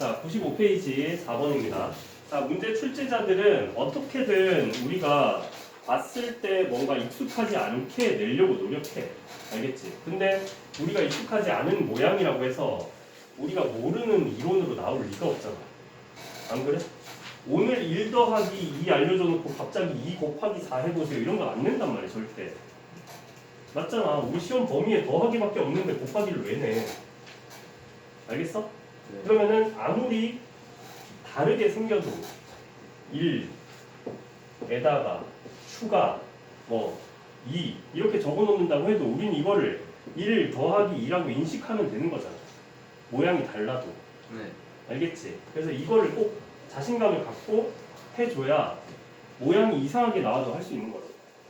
자, 95페이지 4번입니다. 자, 문제 출제자들은 어떻게든 우리가 봤을 때 뭔가 익숙하지 않게 내려고 노력해. 알겠지? 근데 우리가 익숙하지 않은 모양이라고 해서 우리가 모르는 이론으로 나올 리가 없잖아. 안 그래? 오늘 1 더하기 2 알려줘 놓고 갑자기 2 곱하기 4 해보세요. 이런 거안 낸단 말이야, 절대. 맞잖아. 우리 시험 범위에 더하기밖에 없는데 곱하기를 왜 내? 알겠어? 네. 그러면은 아무리 다르게 생겨도 1에다가 추가 뭐 2 이렇게 적어 놓는다고 해도 우리는 이거를 1 더하기 2라고 인식하면 되는 거잖아. 모양이 달라도. 네. 알겠지? 그래서 이거를 꼭 자신감을 갖고 해줘야 모양이 이상하게 나와도 할 수 있는 거죠.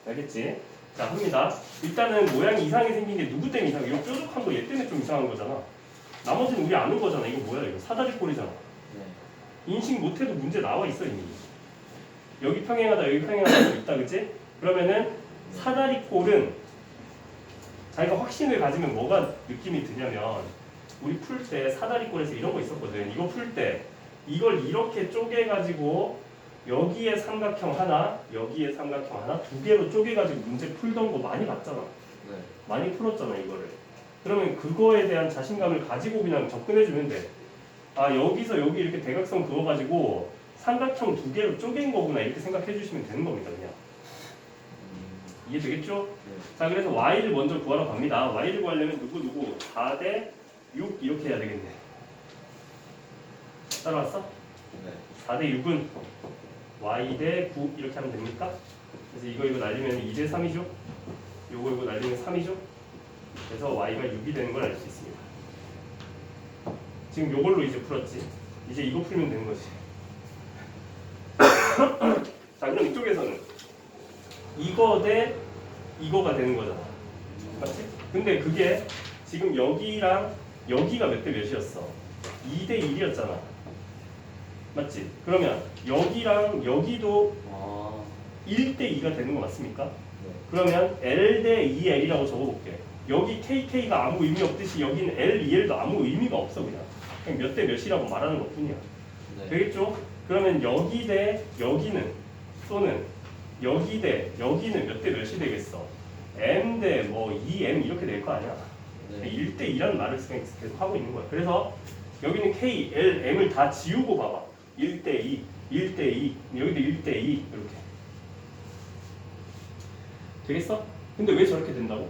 알겠지? 자, 합니다. 일단은 모양이 이상하게 생긴 게 누구 때문에 이상해? 이거 뾰족한 거 얘 때문에 좀 이상한 거잖아. 나머지는 우리 아는 거잖아. 이거 뭐야? 이거 사다리 꼴이잖아. 네. 인식 못해도 문제 나와 있어 이미. 여기 평행하다 여기 평행하다 있다 그치? 그러면은 사다리 꼴은 자기가 확신을 가지면 뭐가 느낌이 드냐면 우리 풀 때 사다리 꼴에서 이런 거 있었거든. 이거 풀 때 이걸 이렇게 쪼개 가지고 여기에 삼각형 하나, 여기에 삼각형 하나 두 개로 쪼개 가지고 문제 풀던 거 많이 봤잖아. 네. 많이 풀었잖아 이거를. 그러면 그거에 대한 자신감을 가지고 그냥 접근해주면 돼. 아 여기서 여기 이렇게 대각선 그어가지고 삼각형 두 개로 쪼갠 거구나 이렇게 생각해 주시면 되는 겁니다 그냥. 음, 이해되겠죠? 네. 자 그래서 y를 먼저 구하러 갑니다. y를 구하려면 누구 누구 4대 6 이렇게 해야 되겠네. 따라왔어? 네. 4대 6은 y 대 9 이렇게 하면 됩니까? 그래서 이거 이거 날리면 2대 3이죠? 요거 이거 날리면 3이죠? 그래서 y가 6이 되는 걸 알 수 있습니다. 지금 요걸로 이제 풀었지. 이제 이거 풀면 되는 거지. 자 그럼 이쪽에서는 이거 대 이거가 되는 거잖아. 맞지? 근데 그게 지금 여기랑 여기가 몇 대 몇이었어? 2 대 1이었잖아. 맞지? 그러면 여기랑 여기도 아. 1대 2가 되는 거 맞습니까? 네. 그러면 L 대 2L이라고 적어볼게. 여기 KK가 아무 의미 없듯이 여기는 L, 2L도 아무 의미가 없어 그냥. 그냥 몇 대 몇이라고 말하는 것 뿐이야. 네. 되겠죠? 그러면 여기 대 여기는 또는 여기 대 여기는 몇 대 몇이 되겠어? M 대 뭐 2M 이렇게 될 거 아니야. 네. 1대 2라는 말을 계속 하고 있는 거야. 그래서 여기는 K, L, M을 다 지우고 봐봐. 1대 2, 1대 2, 여기도 1대 2 이렇게. 되겠어? 근데 왜 저렇게 된다고?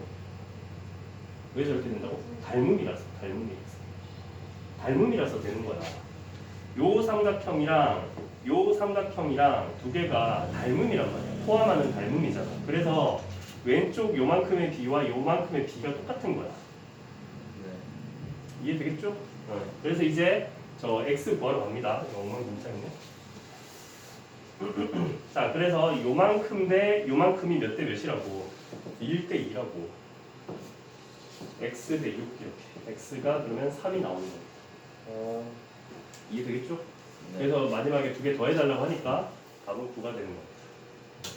왜 저렇게 된다고? 닮음이라서, 닮음이라서. 닮음이라서 되는 거야. 요 삼각형이랑 요 삼각형이랑 두 개가 닮음이란 말이야. 포함하는 닮음이잖아. 그래서 왼쪽 요만큼의 비와 요만큼의 비가 똑같은 거야. 네. 이해 되겠죠? 그래서 이제 저 x 구하러 갑니다. 엉망진창이네. 자, 그래서 요만큼 대 요만큼이 몇 대 몇이라고? 1대 2라고. X 대 6 이렇게. x가 그러면 3이 나오는 거예요. 어. 이해되겠죠? 네. 그래서 마지막에 두 개 더해달라고 하니까 답은 9가 되는 거예요.